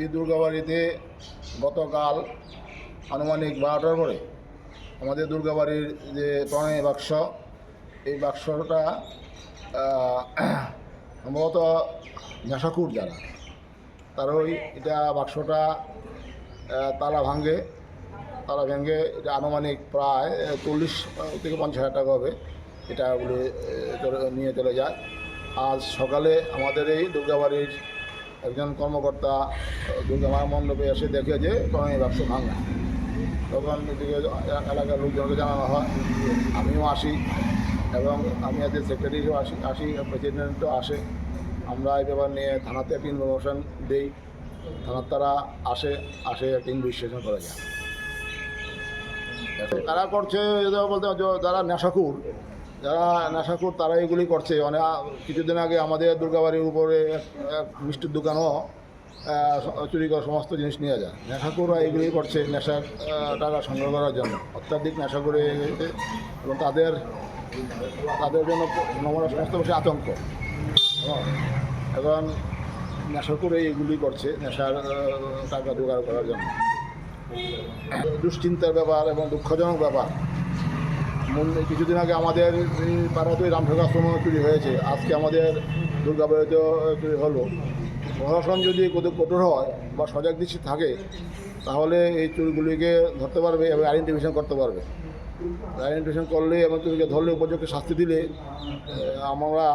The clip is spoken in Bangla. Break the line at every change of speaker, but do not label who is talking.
এই দুর্গাবাড়িতে গতকাল আনুমানিক বারোটার পরে আমাদের দুর্গাবাড়ির যে প্রণয় বাক্স, এই বাক্সটা সম্ভবত ঝাঁসাকুর যারা, তার ওই এটা বাক্সটা তালা ভাঙ্গে তালা ভেঙে এটা আনুমানিক প্রায় চল্লিশ থেকে পঞ্চাশ হাজার টাকা হবে। এটা নিয়ে চলে যায়। আজ সকালে আমাদের এই দুর্গাবাড়ির একজন কর্মকর্তা দুর্গা মণ্ডপে এসে দেখে যে প্রণয় বাক্স ভাঙা। তখন এদিকে এলাকার লোকজনকে জানানো হয়, আমিও আসি এবং আমি এদের সেক্রেটারিও আসি আসি প্রেসিডেন্টও আসে। আমরা এই ব্যাপার নিয়ে থানাতে একটা ইনফরমেশন দিই। থানার তারা আসে আসে একটা ইনভেস্টিগেশন করা যায়। তারা করছে বলতে যারা নেশাকুর যারা নেশাকুর তারা এগুলি করছে। মানে কিছুদিন আগে আমাদের দুর্গাবাড়ির উপরে এক- মিষ্টির দোকানও চুরি করে সমস্ত জিনিস নিয়ে যায়। নেশাকুররা এগুলি করছে নেশা টাকা সংগ্রহ করার জন্য। অত্যাধিক নেশা করে এবং তাদের তাদের জন্য নমরা সমস্ত বেশি আতঙ্ক। এবং নেশা করে এগুলি করছে নেশার টাকা জোগাড় করার জন্য। দুশ্চিন্তার ব্যাপার এবং দুঃখজনক ব্যাপার। কিছুদিন আগে আমাদের পাড়াতে পাড়াতেই রামঠাকুর চুরি হয়েছে। আজকে আমাদের দুর্গাবাড়িতেও চুরি হলো। প্রশাসন যদি কঠোর হয় বা সজাগ দৃষ্টি থাকে, তাহলে এই চুরিগুলিকে ধরতে পারবে এবং আইডেন্টিফিকেশন করতে পারবে। আইডেন্টিফিকেশন করলে এবং চুরিকে ধরলে উপযুক্ত শাস্তি দিলে আমরা